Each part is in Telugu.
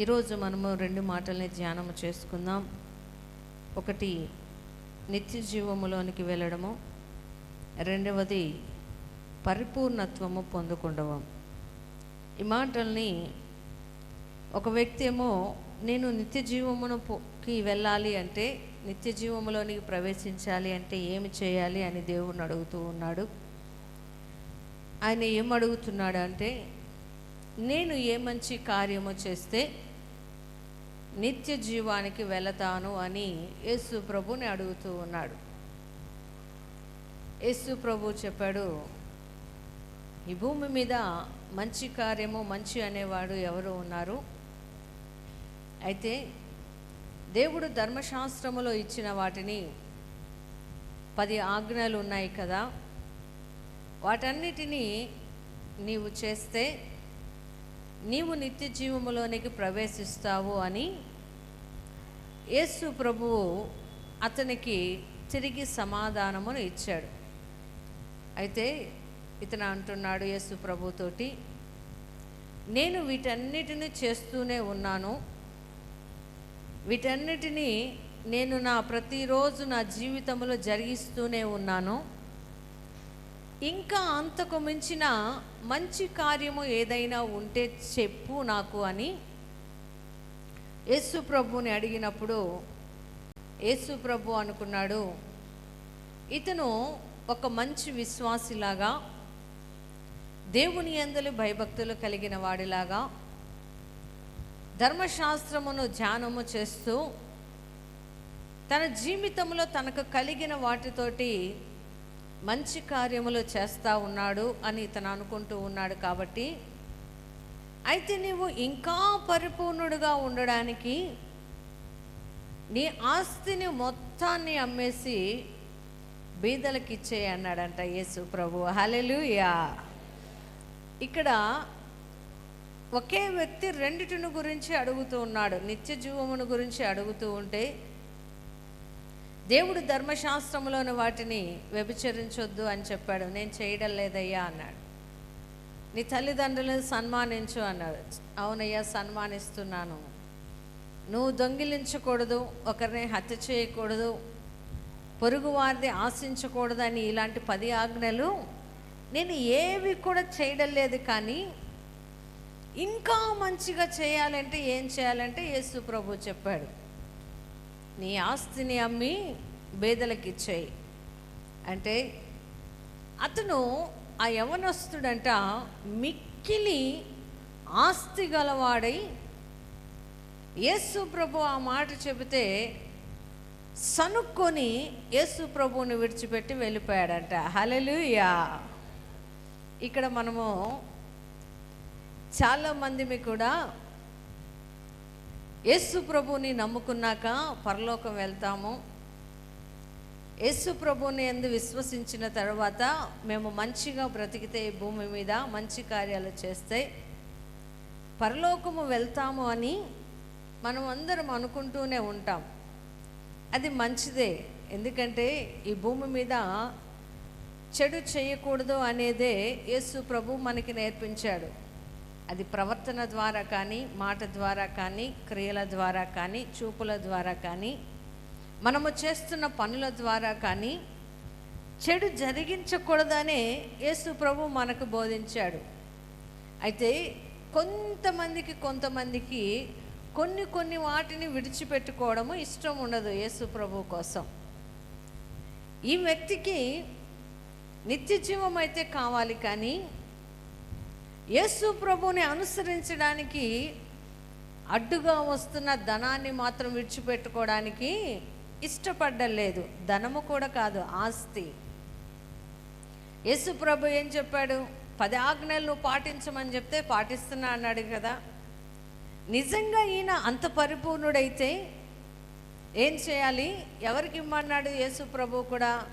ఈరోజు మనము రెండు మాటల్ని ధ్యానము చేసుకుందాం. ఒకటి నిత్య జీవములోనికి వెళ్ళడము. రెండవది పరిపూర్ణత్వము పొందుకుండవం ఈ మాటల్ని ఒక వ్యక్తి ఏమో నేను నిత్య జీవమునుకి వెళ్ళాలి అంటే నిత్య జీవములోనికి ప్రవేశించాలి అంటే ఏమి చేయాలి? అని దేవుణ్ణి అడుగుతూ ఉన్నాడు. ఆయన ఏం అడుగుతున్నాడు అంటే నేను ఏ మంచి కార్యము చేస్తే నిత్య జీవానికి వెళతాను అని యేసు ప్రభుని అడుగుతూ ఉన్నాడు. యేసు ప్రభు చెప్పాడు ఈ భూమి మీద మంచి కార్యము మంచి అనేవాడు ఎవరు ఉన్నారు? అయితే దేవుడు ధర్మశాస్త్రములో ఇచ్చిన వాటిని పది ఆజ్ఞలు ఉన్నాయి కదా. వాటన్నిటినీ నీవు చేస్తే నీవు నిత్య జీవములోనికి ప్రవేశిస్తావు అని యేసు ప్రభువు అతనికి తిరిగి సమాధానమును ఇచ్చాడు. అయితే ఇతను అంటున్నాడు యేసు ప్రభుతోటి నేను వీటన్నిటిని చేస్తూనే ఉన్నాను. వీటన్నిటినీ నేను నా ప్రతిరోజు నా జీవితంలో జరిగిస్తూనే ఉన్నాను. ఇంకా అంతకు మించిన మంచి కార్యము ఏదైనా ఉంటే చెప్పు నాకు అని యేసు ప్రభుని అడిగినప్పుడు యేసు ప్రభు అనుకున్నాడు ఇతను ఒక మంచి విశ్వాసిలాగా దేవుని అందలి భయభక్తులు కలిగిన వాడిలాగా ధర్మశాస్త్రమును ధ్యానము చేస్తూ తన జీవితంలో తనకు కలిగిన వాటితోటి మంచి కార్యములు చేస్తూ ఉన్నాడు అని ఇతను అనుకుంటూ ఉన్నాడు కాబట్టి అయితే నీవు ఇంకా పరిపూర్ణుడుగా ఉండడానికి నీ ఆస్తిని మొత్తాన్ని అమ్మేసి బీదలకు ఇచ్చే అన్నాడంట యేసు ప్రభు. హలెలుయా ఇక్కడ ఒకే వ్యక్తి రెండిటిని గురించి అడుగుతూ ఉన్నాడు. నిత్య జీవమును గురించి అడుగుతూ ఉంటే దేవుడు ధర్మశాస్త్రంలోని వాటిని వ్యభిచరించొద్దు అని చెప్పాడు. నేను చేయడం లేదయ్యా అన్నాడు. నీ తల్లిదండ్రులను సన్మానించు అన్నాడు. అవునయ్యా సన్మానిస్తున్నాను. నువ్వు దొంగిలించకూడదు ఒకరిని హత్య చేయకూడదు పొరుగు వారిని ఆశించకూడదు అని ఇలాంటి పది ఆజ్ఞలు నేను ఏవి కూడా చేయడం లేదు కానీ ఇంకా మంచిగా చేయాలంటే ఏం చేయాలంటే యేసు ప్రభు చెప్పాడు. నీ ఆస్తిని అమ్మి బేదలకు ఇచ్చేయి. అంటే అతను ఆ యవనస్తుడంట మిక్కిలి ఆస్తి గలవాడై యేసు ప్రభు ఆ మాట చెబితే సనుక్కొని యేసు ప్రభువుని విడిచిపెట్టి వెళ్ళిపోయాడంట. హలలుయా ఇక్కడ మనము చాలామందిమి కూడా యేసు ప్రభువుని నమ్ముకున్నాక పరలోకం వెళ్తాము. యేసు ప్రభుని ఎందు విశ్వసించిన తర్వాత మేము మంచిగా బ్రతికితే ఈ భూమి మీద మంచి కార్యాలు చేస్తే పరలోకము వెళ్తాము అని మనం అందరం అనుకుంటూనే ఉంటాం. అది మంచిదే. ఎందుకంటే ఈ భూమి మీద చెడు చేయకూడదు అనేదే యేసు ప్రభు మనకి నేర్పించాడు. అది ప్రవర్తన ద్వారా కానీ మాట ద్వారా కానీ క్రియల ద్వారా కానీ చూపుల ద్వారా కానీ మనము చేస్తున్న పనుల ద్వారా కానీ చెడు జరిగించకూడదనే యేసు ప్రభు మనకు బోధించాడు. అయితే కొంతమందికి కొంతమందికి కొన్ని కొన్ని వాటిని విడిచిపెట్టుకోవడము ఇష్టం ఉండదు యేసు ప్రభు కోసం. ఈ వ్యక్తికి నిత్య జీవం అయితే కావాలి కానీ యేసు ప్రభుని అనుసరించడానికి అడ్డుగా వస్తున్న ధనాన్ని మాత్రం విడిచిపెట్టుకోవడానికి ఇష్టపడ్డలేదు ధనము కూడా కాదు ఆస్తి. యేసు ప్రభు ఏం చెప్పాడు? పది ఆజ్ఞలు నువ్వు పాటించమని చెప్తే పాటిస్తున్నా అన్నాడు కదా. నిజంగా ఈయన అంత పరిపూర్ణుడైతే ఏం చేయాలి? ఎవరికి ఇమ్మన్నాడు యేసు ప్రభు కూడా?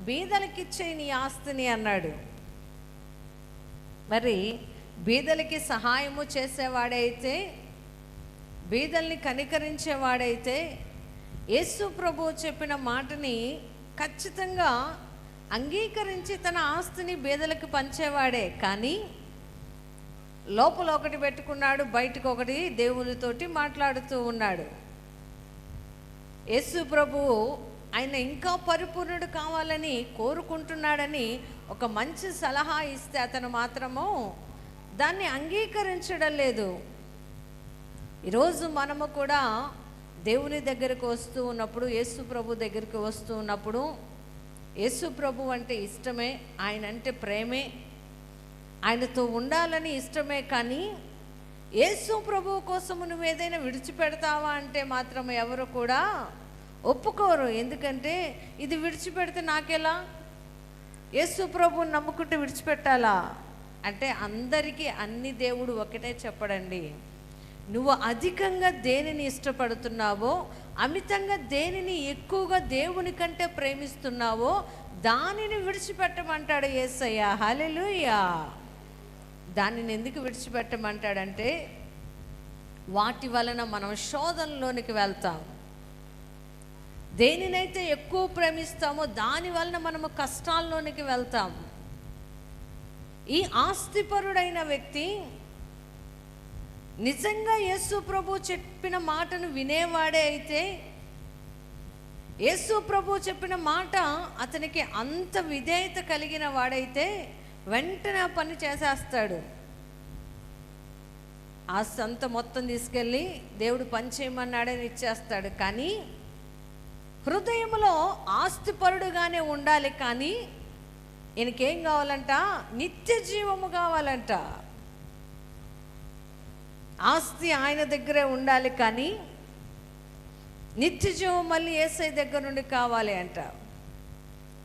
బీదలకిచ్చే నీ ఆస్తిని అన్నాడు. మరి బీదలకి సహాయము చేసేవాడైతే బీదల్ని కనికరించేవాడైతే యేసు ప్రభు చెప్పిన మాటని ఖచ్చితంగా అంగీకరించి తన ఆస్తిని బీదలకు పంచేవాడే. కానీ లోపల ఒకటి పెట్టుకున్నాడు బయటకు ఒకటి దేవునితోటి మాట్లాడుతూ ఉన్నాడు. యేసు ప్రభు ఆయన ఇంకా పరిపూర్ణుడు కావాలని కోరుకుంటున్నాడని ఒక మంచి సలహా ఇస్తే అతను మాత్రము దాన్ని అంగీకరించడం లేదు. ఈరోజు మనము కూడా దేవుని దగ్గరకు వస్తూ ఉన్నప్పుడు యేసు ప్రభు దగ్గరికి వస్తూ ఉన్నప్పుడు యేసు ప్రభు అంటే ఇష్టమే ఆయన అంటే ప్రేమే. ఆయనతో ఉండాలని ఇష్టమే కానీ యేసు ప్రభు కోసము నువ్వు ఏదైనా విడిచిపెడతావా అంటే మాత్రం ఎవరు కూడా ఒప్పుకోరు. ఎందుకంటే ఇది విడిచిపెడితే నాకెలా? యేసు ప్రభువుని నమ్ముకుంటే విడిచిపెట్టాలా? అంటే అందరికీ అన్ని దేవుడు ఒకటే చెప్పడండి. నువ్వు అధికంగా దేనిని ఇష్టపడుతున్నావో అమితంగా దేనిని ఎక్కువగా దేవుని కంటే ప్రేమిస్తున్నావో దానిని విడిచిపెట్టమంటాడు ఏసయ్యా. హల్లెలూయా. దానిని ఎందుకు విడిచిపెట్టమంటాడంటే వాటి వలన మనం శోధనలోనికి వెళ్తాం. దేనినైతే ఎక్కువ ప్రేమిస్తామో దాని వలన మనము కష్టాల్లోనికి వెళ్తాం. ఈ ఆస్తిపరుడైన వ్యక్తి నిజంగా యేసు ప్రభు చెప్పిన మాటను వినేవాడే అయితే యేసు ప్రభు చెప్పిన మాట అతనికి అంత విధేయత కలిగిన వాడైతే వెంటనే ఆ పని చేసేస్తాడు. ఆ సంత మొత్తం తీసుకెళ్ళి దేవుడు పని చేయమన్నాడని ఇచ్చేస్తాడు. కానీ హృదయంలో ఆస్తిపరుడుగానే ఉండాలి కానీ ఈయనకేం కావాలంట? నిత్య జీవము కావాలంట. ఆస్తి ఆయన దగ్గరే ఉండాలి కానీ నిత్య జీవం మళ్ళీ ఏసై దగ్గర నుండి కావాలి అంట.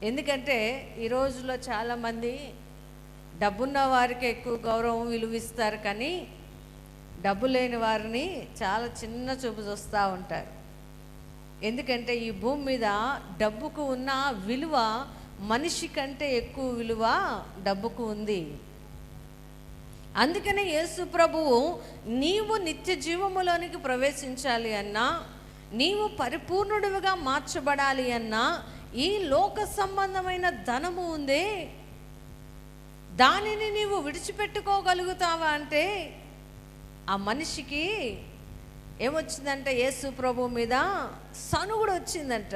ఎందుకంటే ఈ రోజులో చాలామంది డబ్బున్న వారికి ఎక్కువ గౌరవం విలువిస్తారు కానీ డబ్బు లేని వారిని చాలా చిన్న చూపు చూస్తూ ఉంటారు. ఎందుకంటే ఈ భూమి మీద డబ్బుకు ఉన్న విలువ మనిషి కంటే ఎక్కువ విలువ డబ్బుకు ఉంది. అందుకనే యేసు ప్రభువు నీవు నిత్య జీవములోనికి ప్రవేశించాలి అన్నా నీవు పరిపూర్ణుడివిగా మార్చబడాలి అన్నా ఈ లోక సంబంధమైన ధనము ఉందే దానిని నీవు విడిచిపెట్టుకోగలుగుతావా అంటే ఆ మనిషికి ఏమొచ్చిందంటే యేసు ప్రభు మీద? సనుగుడు వచ్చిందంట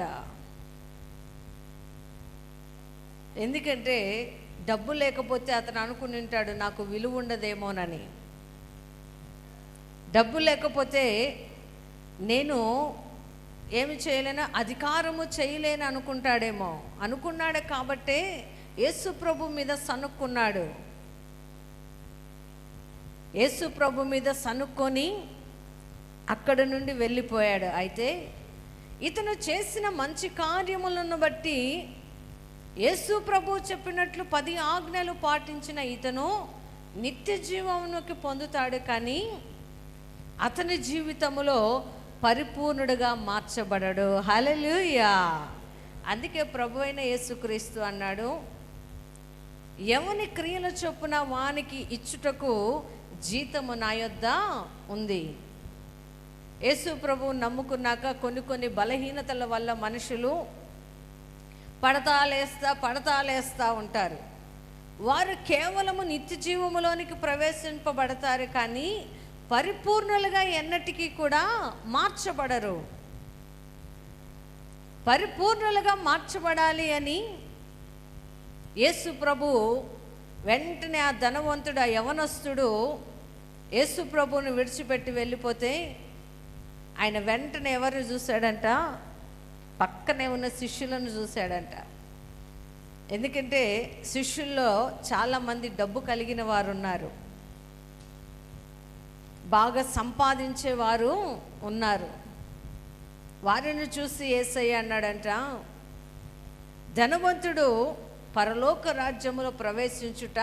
ఎందుకంటే డబ్బు లేకపోతే అతను అనుకుని ఉంటాడు నాకు విలువ ఉండదేమోనని. డబ్బు లేకపోతే నేను ఏమి చేయలేను అధికారము చేయలేను అనుకుంటాడేమో. అనుకున్నాడు కాబట్టే యేసు ప్రభు మీద సనుక్కున్నాడు యేసు ప్రభు మీద సనుక్కొని అక్కడ నుండి వెళ్ళిపోయాడు. అయితే ఇతను చేసిన మంచి కార్యములను బట్టి యేసు ప్రభు చెప్పినట్లు పది ఆజ్ఞలు పాటించిన ఇతను నిత్య జీవమునికి పొందుతాడు కానీ అతని జీవితంలో పరిపూర్ణుడుగా మార్చబడడు. హలలుయా అందుకే ప్రభు అయిన యేసుక్రీస్తు అన్నాడు ఎవని క్రియల చొప్పున వానికి ఇచ్చుటకు జీతము నా యొద్ద ఉంది. యేసు ప్రభువు నమ్ముకున్నాక కొన్ని కొన్ని బలహీనతల వల్ల మనుషులు పడతాలేస్తా పడతాలేస్తా ఉంటారు. వారు కేవలము నిత్య జీవములోనికి ప్రవేశింపబడతారు కానీ పరిపూర్ణులుగా ఎన్నటికీ కూడా మార్చబడరు. పరిపూర్ణులుగా మార్చబడాలి అని యేసు ప్రభు వెంటనే ఆ ధనవంతుడు ఆ యవనస్తుడు యేసు ప్రభువుని విడిచిపెట్టి వెళ్ళిపోతే ఆయన వెంటనే ఎవరు చూశాడంట? పక్కనే ఉన్న శిష్యులను చూశాడంట. ఎందుకంటే శిష్యుల్లో చాలామంది డబ్బు కలిగిన వారు ఉన్నారు బాగా సంపాదించేవారు ఉన్నారు. వారిని చూసి ఏసయ్య అన్నాడంట ధనవంతుడు పరలోక రాజ్యములో ప్రవేశించుట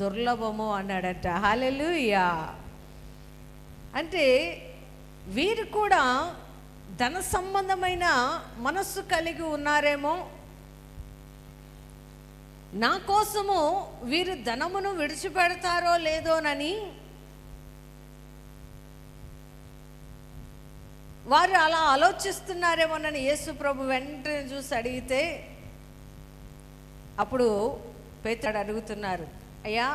దుర్లభము అన్నాడంట. హాలెలుయా అంటే వీరు కూడా ధన సంబంధమైన మనస్సు కలిగి ఉన్నారేమో? నా కోసము వీరు ధనమును విడిచిపెడతారో లేదోనని వారు అలా ఆలోచిస్తున్నారేమోనని యేసు ప్రభు వెంటనే చూసి అడిగితే అప్పుడు పేతాడు అడుగుతున్నారు అయ్యా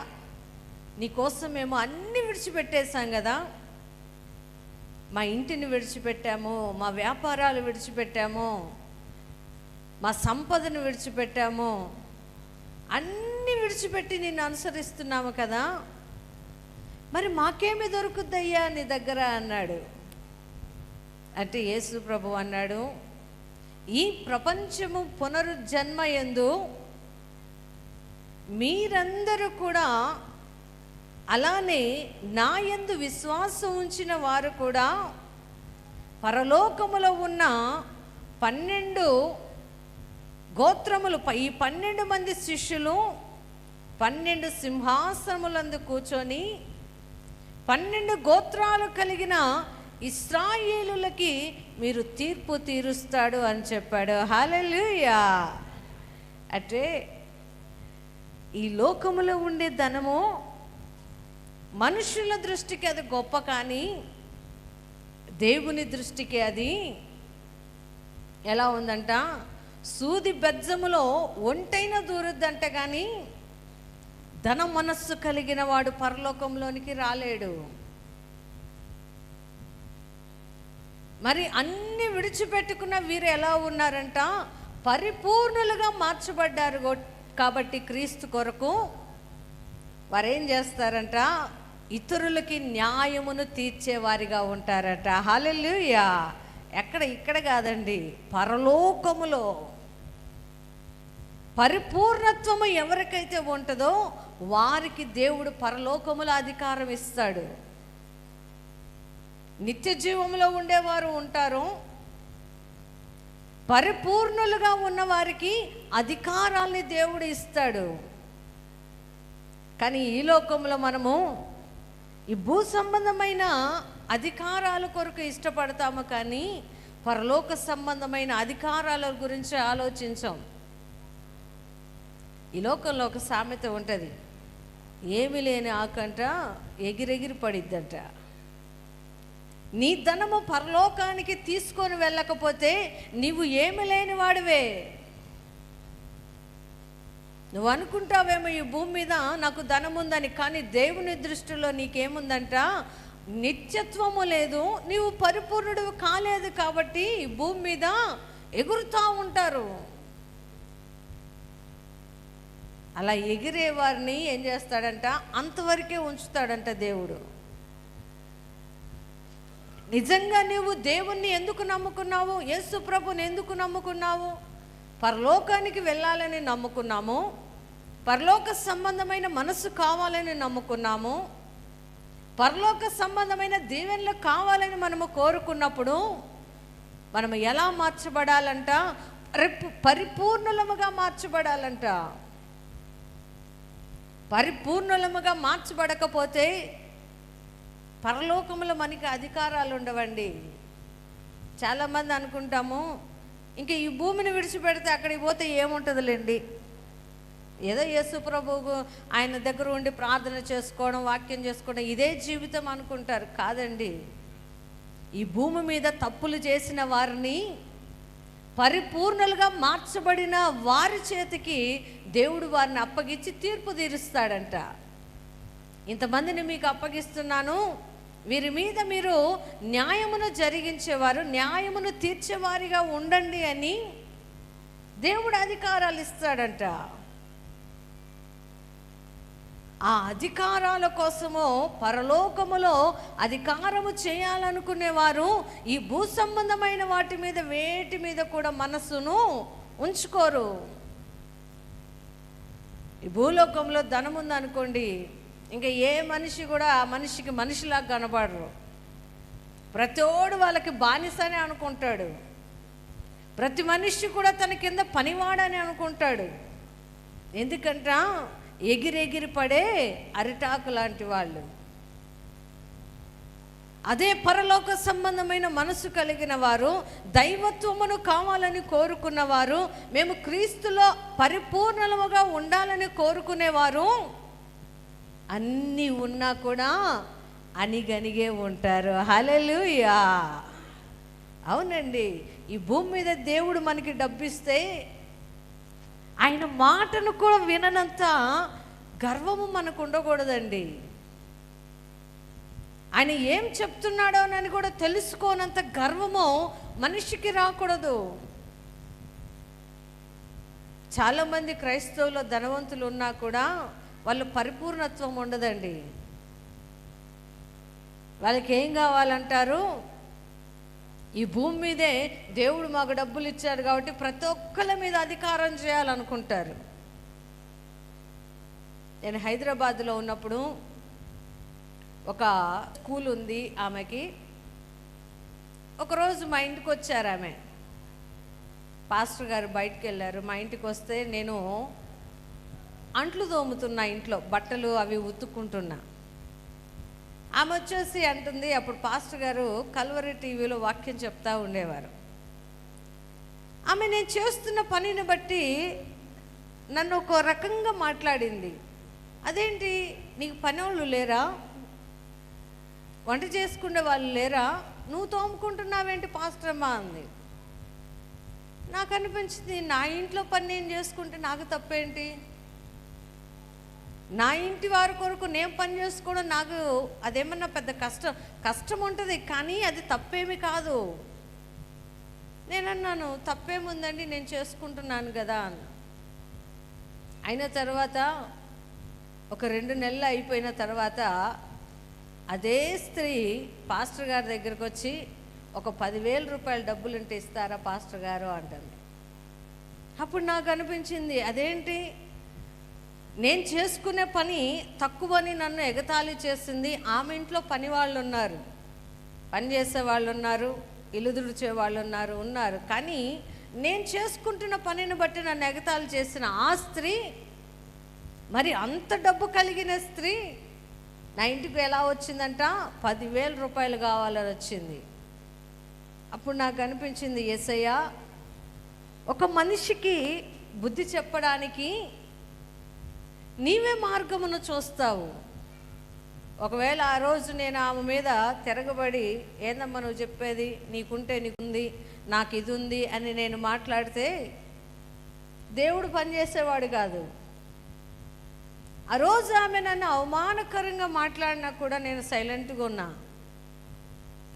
నీకోసం మేము అన్ని విడిచిపెట్టేశాం కదా మా ఇంటిని విడిచిపెట్టాము మా వ్యాపారాలు విడిచిపెట్టాము మా సంపదను విడిచిపెట్టాము. అన్ని విడిచిపెట్టి నిన్ను అనుసరిస్తున్నాము కదా. మరి మాకేమి దొరుకుద్దయ్యా నీ దగ్గర అన్నాడు. అంటే యేసు ప్రభు అన్నాడు ఈ ప్రపంచము పునరుజ్జన్మ ఎందు మీరందరూ కూడా అలానే నా యందు విశ్వాసం ఉంచిన వారు కూడా పరలోకములో ఉన్న పన్నెండు గోత్రములు ఈ పన్నెండు మంది శిష్యులు పన్నెండు సింహాసనములందు కూర్చొని పన్నెండు గోత్రాలు కలిగిన ఇస్రాయేలులకి మీరు తీర్పు తీరుస్తాడు అని చెప్పాడు. హాలెలూయా అంటే ఈ లోకములో ఉండే ధనము మనుషుల దృష్టికి అది గొప్ప కానీ దేవుని దృష్టికి అది ఎలా ఉందంట? సూది బెజ్జములో ఒంటైన దూరుద్దంట కానీ ధన మనస్సు కలిగిన వాడు పరలోకంలోనికి రాలేడు. మరి అన్ని విడిచిపెట్టుకున్న వీరు ఎలా ఉన్నారంట? పరిపూర్ణులుగా మార్చబడ్డారు కాబట్టి క్రీస్తు కొరకు వారేం చేస్తారంట? ఇతరులకి న్యాయమును తీర్చేవారిగా ఉంటారట. హల్లెలూయా! ఎక్కడ ఇక్కడ కాదండి. పరలోకములో పరిపూర్ణత్వము ఎవరికైతే ఉంటుందో వారికి దేవుడు పరలోకముల అధికారం ఇస్తాడు. నిత్య జీవంలో ఉండేవారు ఉంటారు. పరిపూర్ణులుగా ఉన్నవారికి అధికారాల్ని దేవుడు ఇస్తాడు. కానీ ఈ లోకంలో మనము ఈ భూ సంబంధమైన అధికారాల కొరకు ఇష్టపడతాము కానీ పరలోక సంబంధమైన అధికారాల గురించి ఆలోచించాం. ఈ లోకంలో ఒక సామెత ఉంటుంది. ఏమి లేని ఆకంట ఎగిరెగిరి పడిద్దంట. నీ ధనము పరలోకానికి తీసుకొని వెళ్ళకపోతే నీవు ఏమి లేని వాడివే. నువ్వు అనుకుంటావేమో ఈ భూమి మీద నాకు ధనం ఉందని కానీ దేవుని దృష్టిలో నీకేముందంట? నిత్యత్వము లేదు నీవు పరిపూర్ణుడు కాలేదు కాబట్టి ఈ భూమి మీద ఎగురుతూ ఉంటారు. అలా ఎగిరే వారిని ఏం చేస్తాడంట? అంతవరకే ఉంచుతాడంట దేవుడు. నిజంగా నీవు దేవుణ్ణి ఎందుకు నమ్ముకున్నావు? యేసు ప్రభుని ఎందుకు నమ్ముకున్నావు? పరలోకానికి వెళ్ళాలని నమ్ముకున్నాము. పరలోక సంబంధమైన మనసు కావాలని నమ్ముకున్నాము. పరలోక సంబంధమైన దీవెనలు కావాలని మనము కోరుకున్నప్పుడు మనం ఎలా మార్చబడాలంట? పరిపూర్ణులముగా మార్చబడాలంట. పరిపూర్ణులముగా మార్చబడకపోతే పరలోకంలో మనకి అధికారాలు ఉండవండి చాలామంది అనుకుంటాము ఇంకా ఈ భూమిని విడిచిపెడితే అక్కడికి పోతే ఏముంటుందిలేండి? ఏదో యేసు ప్రభువు ఆయన దగ్గర ఉండి ప్రార్థన చేసుకోవడం వాక్యం చేసుకోవడం ఇదే జీవితం అనుకుంటారు. కాదండి. ఈ భూమి మీద తప్పులు చేసిన వారిని పరిపూర్ణలుగా మార్చబడిన వారి చేతికి దేవుడు వారిని అప్పగించి తీర్పు తీరుస్తాడంట. ఇంతమందిని మీకు అప్పగిస్తున్నాను. వీరి మీద మీరు న్యాయమును జరిగించేవారు న్యాయమును తీర్చేవారిగా ఉండండి అని దేవుడు అధికారాలు ఇస్తాడంట. ఆ అధికారాల కోసము పరలోకములో అధికారము చేయాలనుకునేవారు ఈ భూ సంబంధమైన వాటి మీద వేటి మీద కూడా మనస్సును ఉంచుకోరు. ఈ భూలోకంలో ధనం ఉందనుకోండి ఇంకా ఏ మనిషి కూడా ఆ మనిషికి మనిషిలా కనబడరు. ప్రతోడు వాళ్ళకి బానిసని అనుకుంటాడు. ప్రతి మనిషి కూడా తన కింద పనివాడని అనుకుంటాడు. ఎందుకంట ఎగిరెగిరి పడే అరిటాకు లాంటి వాళ్ళు. అదే పరలోక సంబంధమైన మనసు కలిగిన వారు దైవత్వమును కావాలని కోరుకున్నవారు మేము క్రీస్తులో పరిపూర్ణముగా ఉండాలని కోరుకునేవారు అన్నీ ఉన్నా కూడా అనిగనిగే ఉంటారు. హలలుయా అవునండి. ఈ భూమి మీద దేవుడు మనకి డబ్బిస్తే ఆయన మాటను కూడా విననంత గర్వము మనకు ఉండకూడదండి. ఆయన ఏం చెప్తున్నాడో అని కూడా తెలుసుకోనంత గర్వము మనిషికి రాకూడదు. చాలామంది క్రైస్తవులు ధనవంతులు ఉన్నా కూడా వాళ్ళు పరిపూర్ణత్వం ఉండదండి. వాళ్ళకి ఏం కావాలంటారు? ఈ భూమి మీదే దేవుడు మాకు డబ్బులు ఇచ్చాడు కాబట్టి ప్రతి ఒక్కళ్ళ మీద అధికారం చేయాలనుకుంటారు. నేను హైదరాబాద్లో ఉన్నప్పుడు ఒక స్కూల్ ఉంది ఆమెకి. ఒకరోజు మా ఇంటికి వచ్చారు ఆమె. పాస్టర్ గారు బయటికి వెళ్ళారు. మా ఇంటికి వస్తే నేను అంట్లు తోముతున్నా ఇంట్లో బట్టలు అవి ఉతుక్కుంటున్నా. ఆమె వచ్చేసి అంటుంది అప్పుడు పాస్టర్ గారు కల్వరి టీవీలో వాక్యం చెప్తా ఉండేవారు. ఆమె నేను చేస్తున్న పనిని బట్టి నన్ను ఒక రకంగా మాట్లాడింది. అదేంటి? నీకు పని వాళ్ళు లేరా? వంట చేసుకునే వాళ్ళు లేరా? నువ్వు తోముకుంటున్నావేంటి పాస్టర్ అంది. నాకు అనిపించింది నా ఇంట్లో పని నేను చేసుకుంటే నాకు తప్పేంటి? నా ఇంటి వారి కొరకు నేను పని చేసుకోవడం నాకు అదేమన్నా పెద్ద కష్టం కష్టం ఉంటుంది కానీ అది తప్పేమి కాదు. నేను అన్నాను తప్పేముందండి నేను చేసుకుంటున్నాను కదా అన్న. అయిన తర్వాత ఒక రెండు నెలలు అయిపోయిన తర్వాత అదే స్త్రీ పాస్టర్ గారి దగ్గరకు వచ్చి ఒక పదివేల రూపాయల డబ్బులు ఉంటే ఇస్తారా పాస్టర్ గారు అంటుంది. అప్పుడు నాకు అనిపించింది అదేంటి? నేను చేసుకునే పని తక్కువని నన్ను ఎగతాళి చేసింది. ఆమె ఇంట్లో పని వాళ్ళు ఉన్నారు పని చేసే వాళ్ళు ఉన్నారు ఇల్లు వాళ్ళు ఉన్నారు ఉన్నారు. కానీ నేను చేసుకుంటున్న పనిని బట్టి నన్ను ఎగతాళి చేసిన ఆ స్త్రీ మరి అంత డబ్బు కలిగిన స్త్రీ నా ఇంటికి ఎలా వచ్చిందంట? పదివేల రూపాయలు కావాలని వచ్చింది. అప్పుడు నాకు అనిపించింది ఎసయ్య ఒక మనిషికి బుద్ధి చెప్పడానికి నీవే మార్గమును చూస్తావు. ఒకవేళ ఆ రోజు నేను ఆమె మీద తిరగబడి ఏందమ్మా నువ్వు చెప్పేది? నీకుంటే నీకుంది నాకు ఇది ఉంది అని నేను మాట్లాడితే దేవుడు పనిచేసేవాడు కాదు. ఆ రోజు ఆమె నన్ను అవమానకరంగా మాట్లాడినా కూడా నేను సైలెంట్గా ఉన్నా.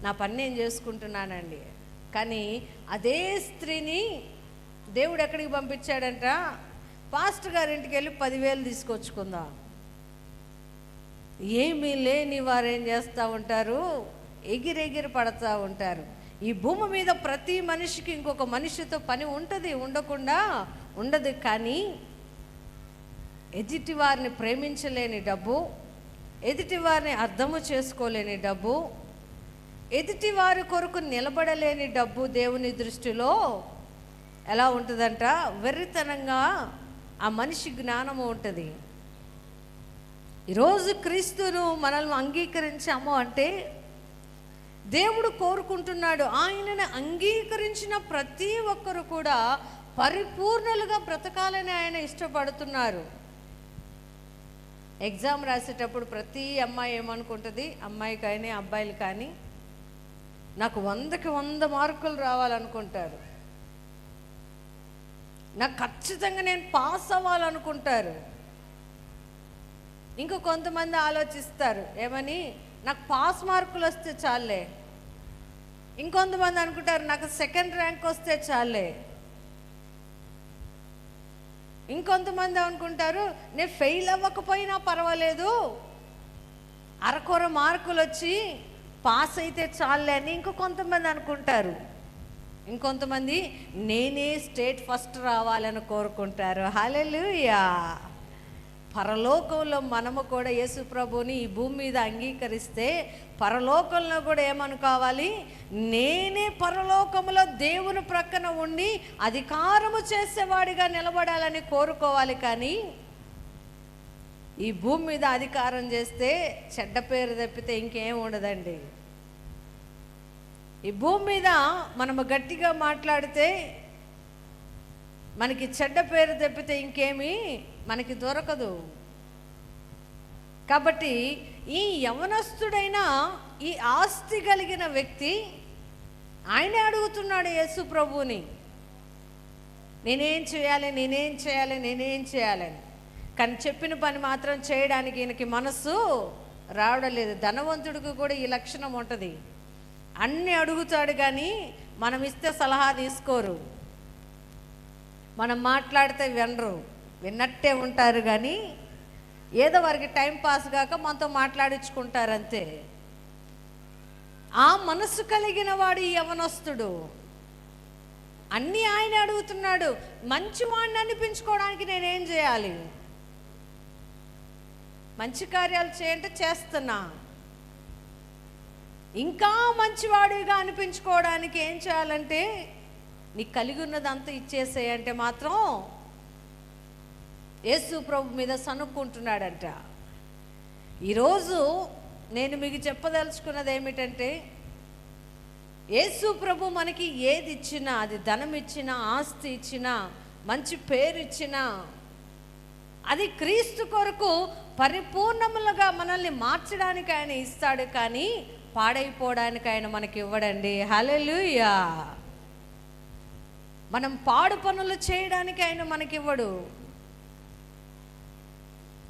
నా పని నేను చేసుకుంటున్నానండి. కానీ అదే స్త్రీని దేవుడు ఎక్కడికి పంపించాడంట? పాస్టర్ గారింటికి వెళ్ళి పదివేలు తీసుకొచ్చుకుందాం. ఏమీ లేని వారు ఏం చేస్తూ ఉంటారు? ఎగిరెగిరి పడతా ఉంటారు. ఈ భూమి మీద ప్రతి మనిషికి ఇంకొక మనిషితో పని ఉంటుంది ఉండకుండా ఉండదు. కానీ ఎదుటి వారిని ప్రేమించలేని డబ్బు ఎదుటి వారిని అర్థము చేసుకోలేని డబ్బు ఎదుటి వారి కొరకు నిలబడలేని డబ్బు దేవుని దృష్టిలో ఎలా ఉంటుందంట? వెర్రితనంగా ఆ మనిషి జ్ఞానము ఉంటుంది. ఈరోజు క్రీస్తును మనల్ని అంగీకరించాము అంటే దేవుడు కోరుకుంటున్నాడు. ఆయనను అంగీకరించిన ప్రతి ఒక్కరు కూడా పరిపూర్ణలుగా బ్రతకాలని ఆయన ఇష్టపడుతున్నారు. ఎగ్జామ్ రాసేటప్పుడు ప్రతి అమ్మాయి ఏమనుకుంటుంది? అమ్మాయి కానీ అబ్బాయిలు కానీ నాకు వందకి వంద మార్కులు రావాలనుకుంటారు. నాకు ఖచ్చితంగా నేను పాస్ అవ్వాలనుకుంటారు. ఇంకా కొంతమంది ఆలోచిస్తారు ఏమని? నాకు పాస్ మార్కులు వస్తే చాలే. ఇంకొంతమంది అనుకుంటారు నాకు సెకండ్ ర్యాంక్ వస్తే చాలే. ఇంకొంతమంది అనుకుంటారు నేను ఫెయిల్ అవ్వకపోయినా పర్వాలేదు. అరకొర మార్కులు వచ్చి పాస్ అయితే చాలే అని ఇంకో కొంతమంది అనుకుంటారు. ఇంకొంతమంది నేనే స్టేట్ ఫస్ట్ రావాలని కోరుకుంటారు. హల్లెలూయా! పరలోకంలో మనము కూడా యేసు ప్రభుని ఈ భూమి మీద అంగీకరిస్తే పరలోకంలో కూడా ఏమనుకోవాలి? నేనే పరలోకంలో దేవుని ప్రక్కన ఉండి అధికారము చేసేవాడిగా నిలబడాలని కోరుకోవాలి కానీ ఈ భూమి మీద అధికారం చేస్తే చెడ్డ పేరు తప్పితే ఇంకేం ఉండదండి. ఈ భూమి మీద మనము గట్టిగా మాట్లాడితే మనకి చెడ్డ పేరు తప్పితే ఇంకేమీ మనకి దొరకదు. కాబట్టి ఈ యవనస్తుడైన ఈ ఆస్తి కలిగిన వ్యక్తి ఆయనే అడుగుతున్నాడు యేసు ప్రభువుని నేనేం చేయాలి నేనేం చేయాలి నేనేం చేయాలని కానీ చెప్పిన పని మాత్రం చేయడానికి ఈయనకి మనస్సు రావడం లేదు. ధనవంతుడికి కూడా ఈ లక్షణం ఉంటుంది. అన్నీ అడుగుతాడు కానీ మనం ఇస్తే సలహా తీసుకోరు. మనం మాట్లాడితే వినరు. విన్నట్టే ఉంటారు కానీ ఏదో వారికి టైం పాస్ కాక మనతో మాట్లాడించుకుంటారు అంతే. ఆ మనసు కలిగిన వాడు ఈ యవనస్తుడు. అన్నీ ఆయన అడుగుతున్నాడు. మంచి వాడిని అనిపించుకోవడానికి నేనేం చేయాలి? మంచి కార్యాలు చేయంటే చేస్తున్నా. ఇంకా మంచివాడిగా అనిపించుకోవడానికి ఏం చేయాలంటే నీకు కలిగి ఉన్నదంతా ఇచ్చేసేయంటే మాత్రం యేసు ప్రభు మీద సనుక్కుంటున్నాడంట ఈరోజు నేను మీకు చెప్పదలుచుకున్నది ఏమిటంటే యేసు ప్రభు మనకి ఏది ఇచ్చినా అది ధనం ఇచ్చినా ఆస్తి ఇచ్చినా మంచి పేరు ఇచ్చినా అది క్రీస్తు కొరకు పరిపూర్ణములుగా మనల్ని మార్చడానికి ఆయన ఇస్తాడు. కానీ పాడైపోవడానికి ఆయన మనకి ఇవ్వడండి హలెలుయా మనం పాడు పనులు చేయడానికి ఆయన మనకి ఇవ్వడు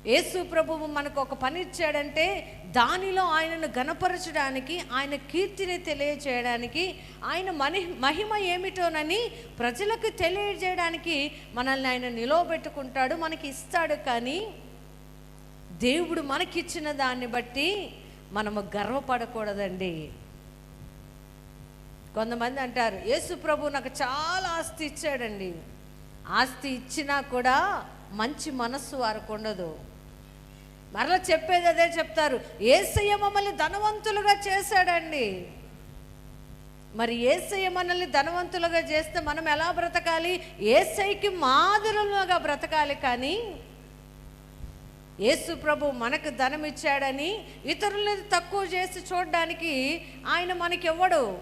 యేసు ప్రభువు మనకు ఒక పని ఇచ్చాడంటే దానిలో ఆయనను గణపరచడానికి ఆయన కీర్తిని తెలియజేయడానికి ఆయన మని మహిమ ఏమిటోనని ప్రజలకు తెలియజేయడానికి మనల్ని ఆయన నిలవబెట్టుకుంటాడు మనకి ఇస్తాడు కానీ దేవుడు మనకిచ్చిన దాన్ని బట్టి మనము గర్వపడకూడదండి. కొంతమంది అంటారు యేసు ప్రభు నాకు చాలా ఆస్తి ఇచ్చాడండి. ఆస్తి ఇచ్చినా కూడా మంచి మనస్సు వారికి ఉండదు. మరలా చెప్పేది అదే చెప్తారు ఏసయ్య మమ్మల్ని ధనవంతులుగా చేశాడండి. మరి ఏసయ్య మనల్ని ధనవంతులుగా చేస్తే మనం ఎలా బ్రతకాలి? ఏసైకి మాదిరులుగా బ్రతకాలి కానీ యేసు ప్రభు మనకు ధనం ఇచ్చాడని ఇతరులను తక్కువ చేసి చూడడానికి ఆయన మనకివ్వడు?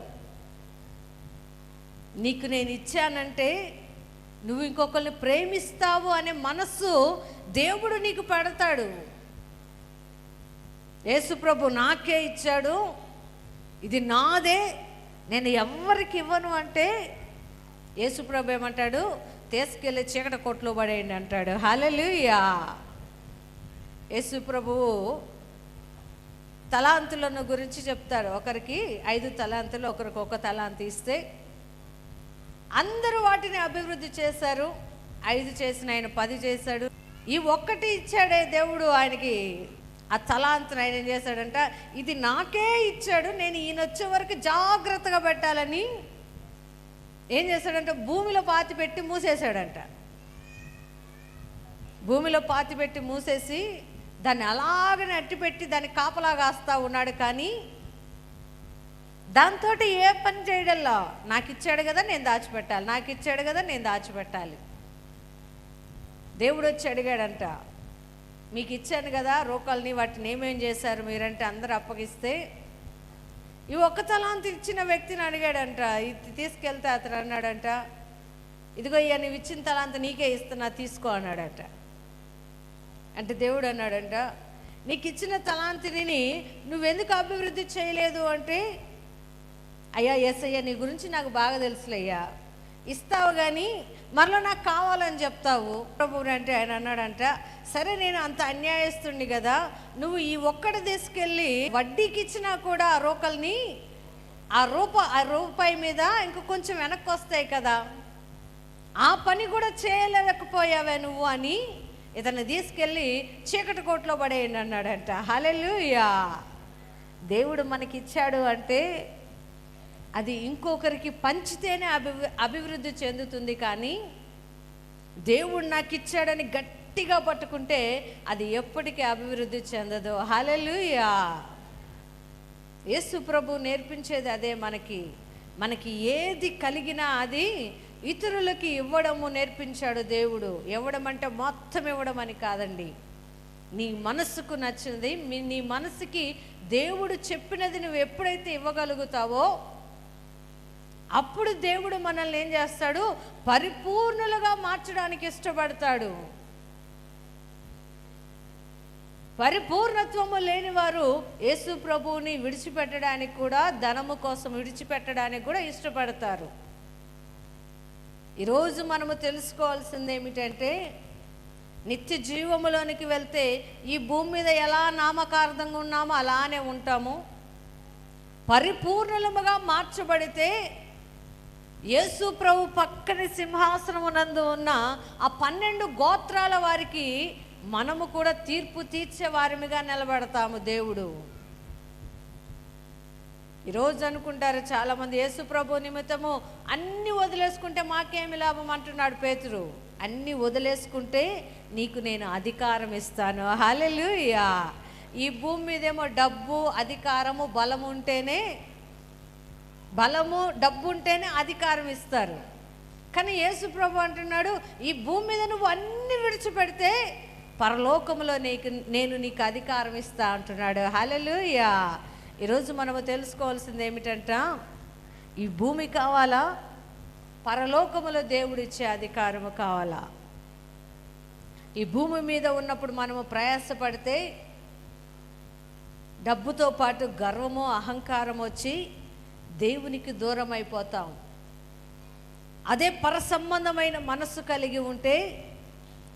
నీకు నేను ఇచ్చానంటే నువ్వు ఇంకొకరిని ప్రేమిస్తావు అనే మనస్సు దేవుడు నీకు పెడతాడు. యేసుప్రభు నాకే ఇచ్చాడు. ఇది నాదే. నేను ఎవరికి ఇవ్వను అంటే యేసుప్రభు ఏమంటాడు? తీసుకెళ్ళి చీకట కొట్లో పడేయండి అంటాడు. హల్లెలూయా! యేసు ప్రభువు తలాంతులను గురించి చెప్తాడు. ఒకరికి ఐదు తలాంతులు ఒకరికి ఒక తలాంతి ఇస్తే అందరూ వాటిని అభివృద్ధి చేశారు. ఐదు చేసిన ఆయన పది చేశాడు. ఈ ఒక్కటి ఇచ్చాడే దేవుడు ఆయనకి. ఆ తలాంతును ఆయన ఏం చేశాడంట ఇది నాకే ఇచ్చాడు నేను ఈయన వచ్చే వరకు జాగ్రత్తగా పెట్టాలని ఏం చేశాడంటే భూమిలో పాతి పెట్టి మూసేశాడంట. భూమిలో పాతి పెట్టి మూసేసి దాన్ని అలాగనే అట్టిపెట్టి దాన్ని కాపలా కాస్తా ఉన్నాడు కానీ దాంతో ఏ పని చేయడంలో? నాకు ఇచ్చాడు కదా నేను దాచిపెట్టాలి. నాకు ఇచ్చాడు కదా నేను దాచిపెట్టాలి. దేవుడు వచ్చి అడిగాడంట మీకు ఇచ్చాను కదా రోకల్ని వాటిని ఏమేం చేశారు మీరంటే అందరు అప్పగిస్తే? ఈ ఒక్క తలాంతి ఇచ్చిన వ్యక్తిని అడిగాడంట ఇది తీసుకెళ్తే అతను అన్నాడంట ఇదిగో ఇయ్య నువ్వు ఇచ్చిన తలాంత నీకే ఇస్తున్నా తీసుకో అన్నాడట. అంటే దేవుడు అన్నాడంట నీకు ఇచ్చిన తలాంతిని నువ్వెందుకు అభివృద్ధి చేయలేదు అంటే అయ్యా ఎస్ అయ్యా నీ గురించి నాకు బాగా తెలుసులయ్యా. ఇస్తావు కానీ మరలా నాకు కావాలని చెప్తావు. ప్రభు అంటే ఆయన అన్నాడంట సరే నేను అంత అన్యాయస్తుడిని కదా నువ్వు ఈ ఒక్కటి తీసుకెళ్ళి వడ్డీకి ఇచ్చినా కూడా ఆ రోకల్ని ఆ రూప ఆ రూపాయి మీద ఇంక కొంచెం వెనక్కి వస్తాయి కదా. ఆ పని కూడా చేయలేకపోయావే నువ్వు అని ఇతన్ని తీసుకెళ్ళి చీకటి కోట్లో పడేయండి అన్నాడంట. హలెలుయా దేవుడు మనకి ఇచ్చాడు అంటే అది ఇంకొకరికి పంచితేనే అభివృ అభివృద్ధి చెందుతుంది కానీ దేవుడు నాకు ఇచ్చాడని గట్టిగా పట్టుకుంటే అది ఎప్పటికీ అభివృద్ధి చెందదు. హలెలుయా యేసు ప్రభు నేర్పించేది అదే మనకి. మనకి ఏది కలిగినా అది ఇతరులకి ఇవ్వడము నేర్పించాడు దేవుడు. ఇవ్వడం అంటే మొత్తం ఇవ్వడం అని కాదండి. నీ మనసుకు నచ్చింది నీ మనసుకి దేవుడు చెప్పినది నువ్వు ఎప్పుడైతే ఇవ్వగలుగుతావో అప్పుడు దేవుడు మనల్ని ఏం చేస్తాడు? పరిపూర్ణులుగా మార్చడానికి ఇష్టపడతాడు. పరిపూర్ణత్వము లేని వారు యేసు ప్రభువుని విడిచిపెట్టడానికి కూడా ధనము కోసం విడిచిపెట్టడానికి కూడా ఇష్టపడతారు. ఈరోజు మనము తెలుసుకోవాల్సింది ఏమిటంటే నిత్య జీవములోనికి వెళ్తే ఈ భూమి మీద ఎలా నామకార్థంగా ఉన్నామో అలానే ఉంటాము. పరిపూర్ణముగా మార్చబడితే యేసు ప్రభు పక్కన సింహాసనమునందు ఉన్న ఆ పన్నెండు గోత్రాల వారికి మనము కూడా తీర్పు తీర్చే వారిగా నిలబడతాము దేవుడు. ఈరోజు అనుకుంటారు చాలామంది యేసు ప్రభు నిమిత్తము అన్నీ వదిలేసుకుంటే మాకేమి లాభం? అంటున్నాడు పేతురు. అన్నీ వదిలేసుకుంటే నీకు నేను అధికారం ఇస్తాను. హల్లెలూయా. ఈ భూమి మీదేమో డబ్బు అధికారము బలం ఉంటేనే బలము డబ్బు ఉంటేనే అధికారం ఇస్తారు. కానీ యేసు ప్రభు అంటున్నాడు ఈ భూమి మీద నువ్వు అన్ని విడిచిపెడితే పరలోకములో నీకు నేను నీకు అధికారం ఇస్తా అంటున్నాడు. హల్లెలూయా. ఈరోజు మనము తెలుసుకోవాల్సింది ఏమిటంట ఈ భూమి కావాలా? పరలోకములో దేవుడిచ్చే అధికారము కావాలా? ఈ భూమి మీద ఉన్నప్పుడు మనము ప్రయాసపడితే డబ్బుతో పాటు గర్వము అహంకారం వచ్చి దేవునికి దూరం అయిపోతాం అదే పరసంబంధమైన మనస్సు కలిగి ఉంటే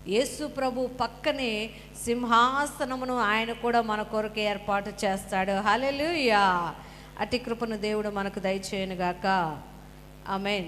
యేసు ప్రభు పక్కనే సింహాసనమును ఆయన కూడా మన కొరకు ఏర్పాటు చేస్తాడు. హలెలుయా అతి కృపను దేవుడు మనకు దయచేయనుగాక. ఆమెన్.